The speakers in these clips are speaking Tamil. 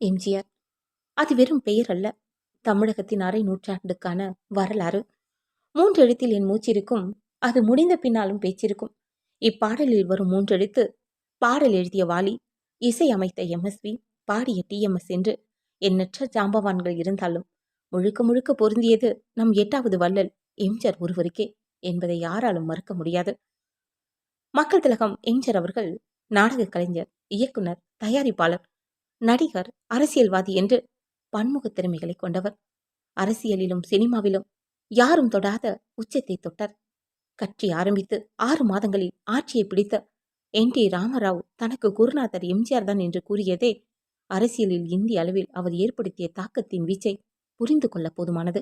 எம்ஜிஆர். அது வெறும் பெயர் அல்ல. தமிழகத்தின் அரை நூற்றாண்டுக்கான வரலாறு. மூன்று எழுத்தில் என் மூச்சிருக்கும். அது முடிந்த பின்னாலும் பேச்சிருக்கும். இப்பாடலில் வரும் மூன்றெழுத்து பாடல் எழுதிய வாலி இசை அமைத்த எம்எஸ்வி பாடிய டிஎம்எஸ் என்று எண்ணற்ற ஜாம்பவான்கள் இருந்தாலும் முழுக்க முழுக்க பொருந்தியது நம் எட்டாவது வள்ளல் எம்ஜர் ஒருவருக்கே என்பதை யாராலும் மறுக்க முடியாது. மக்கள் திலகம் எம்ஜர் அவர்கள் நாடக கலைஞர் இயக்குனர் தயாரிப்பாளர் நடிகர் அரசியல்வாதி என்று பன்முக திறமைகளை கொண்டவர். அரசியலிலும் சினிமாவிலும் யாரும் தொடாத உச்சத்தை தொட்டார். கட்சி ஆரம்பித்து ஆறு மாதங்களில் ஆட்சியை பிடித்த என். டி. ராமராவ் தனக்கு குருநாதர் எம்ஜிஆர் தான் என்று கூறியதே அரசியலில் இந்திய அளவில் அவர் ஏற்படுத்திய தாக்கத்தின் வீச்சை புரிந்து கொள்ள போதுமானது.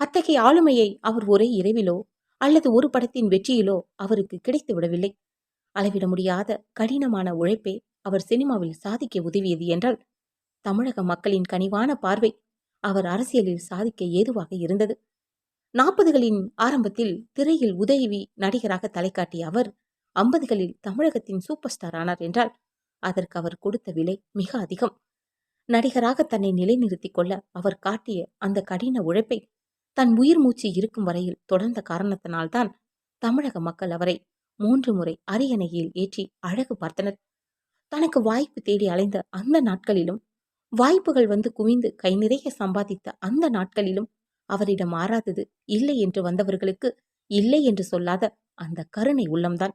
அத்தகைய ஆளுமையை அவர் ஒரே இரவிலோ அல்லது ஒரு படத்தின் வெற்றியிலோ அவருக்கு கிடைத்து விடவில்லை அளவிட முடியாத கடினமான உழைப்பே அவர் சினிமாவில் சாதிக்க உதவியது என்றால் தமிழக மக்களின் கனிவான பார்வை அவர் அரசியலில் சாதிக்க ஏதுவாக இருந்தது. நாற்பதுகளின் ஆரம்பத்தில் திரையில் உதவி நடிகராக தலைக்காட்டிய அவர் ஐம்பதுகளில் தமிழகத்தின் சூப்பர் ஸ்டார் ஆனார் என்றால் அதற்கு அவர் கொடுத்த விலை மிக அதிகம். நடிகராக தன்னை நிலைநிறுத்திக் கொள்ள அவர் காட்டிய அந்த கடின உழைப்பை தன் உயிர் மூச்சு இருக்கும் வரையில் தொடர்ந்த காரணத்தினால்தான் தமிழக மக்கள் அவரை மூன்று முறை அரியணையில் ஏற்றி அழகு பார்த்தனர். தனக்கு வாய்ப்பு தேடி அலைந்த அந்த நாட்களிலும் வாய்ப்புகள் வந்து குவிந்து கை நிறைய சம்பாதித்த அந்த நாட்களிலும் அவரிடம் மாறாதது இல்லை என்று வந்தவர்களுக்கு இல்லை என்று சொல்லாத அந்த கருணை உள்ளம்தான்.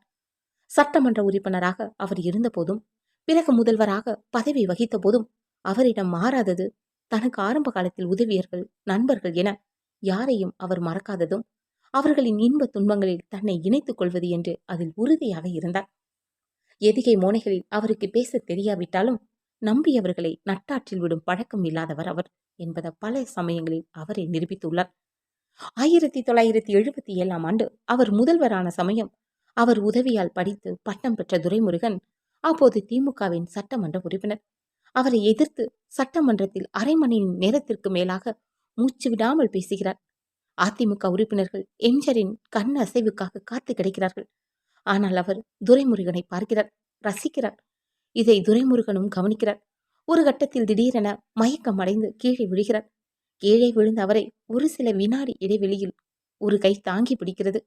சட்டமன்ற உறுப்பினராக அவர் இருந்தபோதும் பிறகு முதல்வராக பதவி வகித்த போதும் அவரிடம் மாறாதது தனக்கு ஆரம்ப காலத்தில் உதவியர்கள் நண்பர்கள் என யாரையும் அவர் மறக்காததும் அவர்களின் இன்ப துன்பங்களில் தன்னை இணைத்துக் கொள்வது என்று அதில் உறுதியாக இருந்தார். எதிகை மோனைகளில் அவருக்கு பேச தெரியாவிட்டாலும் நம்பியவர்களை நட்டாற்றில் விடும் பழக்கம் இல்லாதவர் அவர் என்பதை பல சமயங்களில் அவரை நிரூபித்துள்ளார். ஆயிரத்தி தொள்ளாயிரத்தி எழுபத்தி ஏழாம் ஆண்டு அவர் முதல்வரான சமயம் அவர் உதவியால் படித்து பட்டம் பெற்ற துரைமுருகன் அப்போது திமுகவின் சட்டமன்ற உறுப்பினர். அவரை எதிர்த்து சட்டமன்றத்தில் அரை மணி நேரத்திற்கு மேலாக மூச்சு விடாமல் பேசுகிறார். அதிமுக உறுப்பினர்கள் எம்ஜரின் கண் அசைவுக்காக காத்து கிடைக்கிறார்கள். ஆனால் அவர் துரைமுருகனை பார்க்கிறார் ரசிக்கிறார். இதை துரைமுருகனும் கவனிக்கிறார். ஒரு கட்டத்தில் திடீரென மயக்கம் அடைந்து கீழே விழுகிறார். கீழே விழுந்த அவரை ஒரு சில வினாடி இடைவெளியில் ஒரு கை தாங்கி பிடிக்கிறது.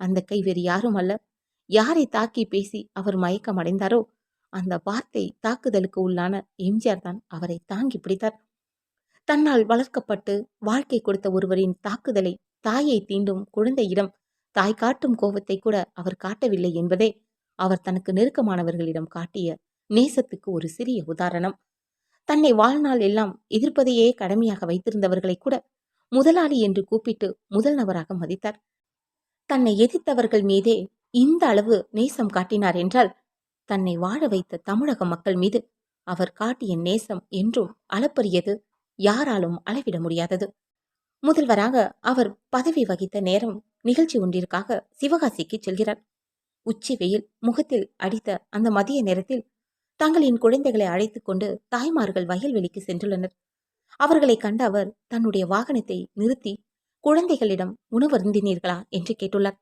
அந்த கை வேறு யாரும் அல்ல. யாரை தாக்கி பேசி அவர் மயக்கம் அடைந்தாரோ அந்த வார்த்தை தாக்குதலுக்கு உள்ளான எம்ஜிஆர் தான் அவரை தாங்கி பிடித்தார். தன்னால் வளர்க்கப்பட்டு வாழ்க்கை கொடுத்த ஒருவரின் தாக்குதலை தாயை தீண்டும் குழந்தையிடம் தாய் காட்டும் கோபத்தை கூட அவர் காட்டவில்லை என்பதே அவர் தனக்கு நெருக்கமானவர்களிடம் காட்டிய நேசத்துக்கு ஒரு சிறிய உதாரணம். தன்னை வாழ்நாள் எல்லாம் எதிர்ப்பதையே கடமையாக வைத்திருந்தவர்களை கூட முதலாளி என்று கூப்பிட்டு முதல் நபராக மதித்தார். தன்னை எதிர்த்தவர்கள் மீதே இந்த அளவு நேசம் காட்டினார் என்றால் தன்னை வாழ வைத்த தமிழக மக்கள் மீது அவர் காட்டிய நேசம் என்றும் அளப்பரியது யாராலும் அளவிட முடியாதது. முதல்வராக அவர் பதவி வகித்த நேரம் நிகழ்ச்சி ஒன்றிற்காக சிவகாசிக்கு செல்கிறார் உச்சி வெயில் முகத்தில் அடித்த அந்த மதிய நேரத்தில் தங்களின் குழந்தைகளை அழைத்து கொண்டு தாய்மார்கள் வயல்வெளிக்கு சென்றுள்ளனர். அவர்களை கண்ட அவர் தன்னுடைய வாகனத்தை நிறுத்தி குழந்தைகளிடம் உணவருந்தினீர்களா என்று கேட்டுள்ளார்.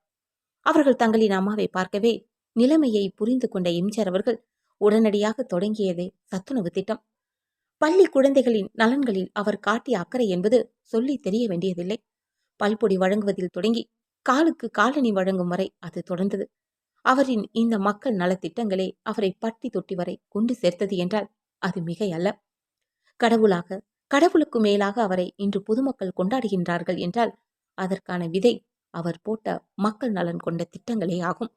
அவர்கள் தங்களின் அம்மாவை பார்க்கவே நிலைமையை புரிந்து கொண்ட எம்ஜிஆர் அவர்கள் உடனடியாக தொடங்கியதே சத்துணவு திட்டம். பள்ளி குழந்தைகளின் நலன்களில் அவர் காட்டிய அக்கறை என்பது சொல்லி தெரிய வேண்டியதில்லை. பல்பொடி வழங்குவதில் தொடங்கி காலுக்கு காலணி வழங்கும் வரை அது தொடர்ந்தது. அவரின் இந்த மக்கள் நலத்திட்டங்களே அவரை பட்டி தொட்டி வரை கொண்டு சேர்த்தது என்றால் அது மிகையல்ல. கடவுளாக கடவுளுக்கு மேலாக அவரை இன்று பொதுமக்கள் கொண்டாடுகின்றார்கள் என்றால் அதற்கான விதை அவர் போட்ட மக்கள் நலன் கொண்ட திட்டங்களே ஆகும்.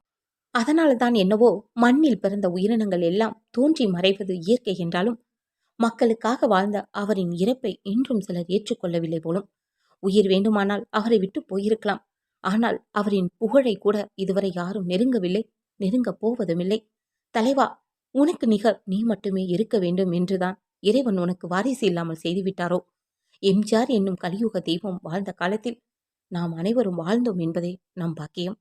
அதனால்தான் என்னவோ மண்ணில் பிறந்த உயிரினங்கள் எல்லாம் தோன்றி மறைவது இயற்கை என்றாலும் மக்களுக்காக வாழ்ந்த அவரின் இறப்பை இன்றும் சிலர் ஏற்றுக்கொள்ளவில்லை போலும். உயிர் வேண்டுமானால் அவரை விட்டு போயிருக்கலாம். ஆனால் அவரின் புகழை கூட இதுவரை யாரும் நெருங்கவில்லை நெருங்கப் போவதுமில்லை. தலைவா உனக்கு நிகர் நீ மட்டுமே இருக்க வேண்டும் என்றுதான் இறைவன் உனக்கு வாரிசு இல்லாமல் செய்துவிட்டாரோ? எம்ஜிஆர் என்னும் கலியுக தெய்வம் வாழ்ந்த காலத்தில் நாம் அனைவரும் வாழ்ந்தோம் என்பதே நம் பாக்கியம்.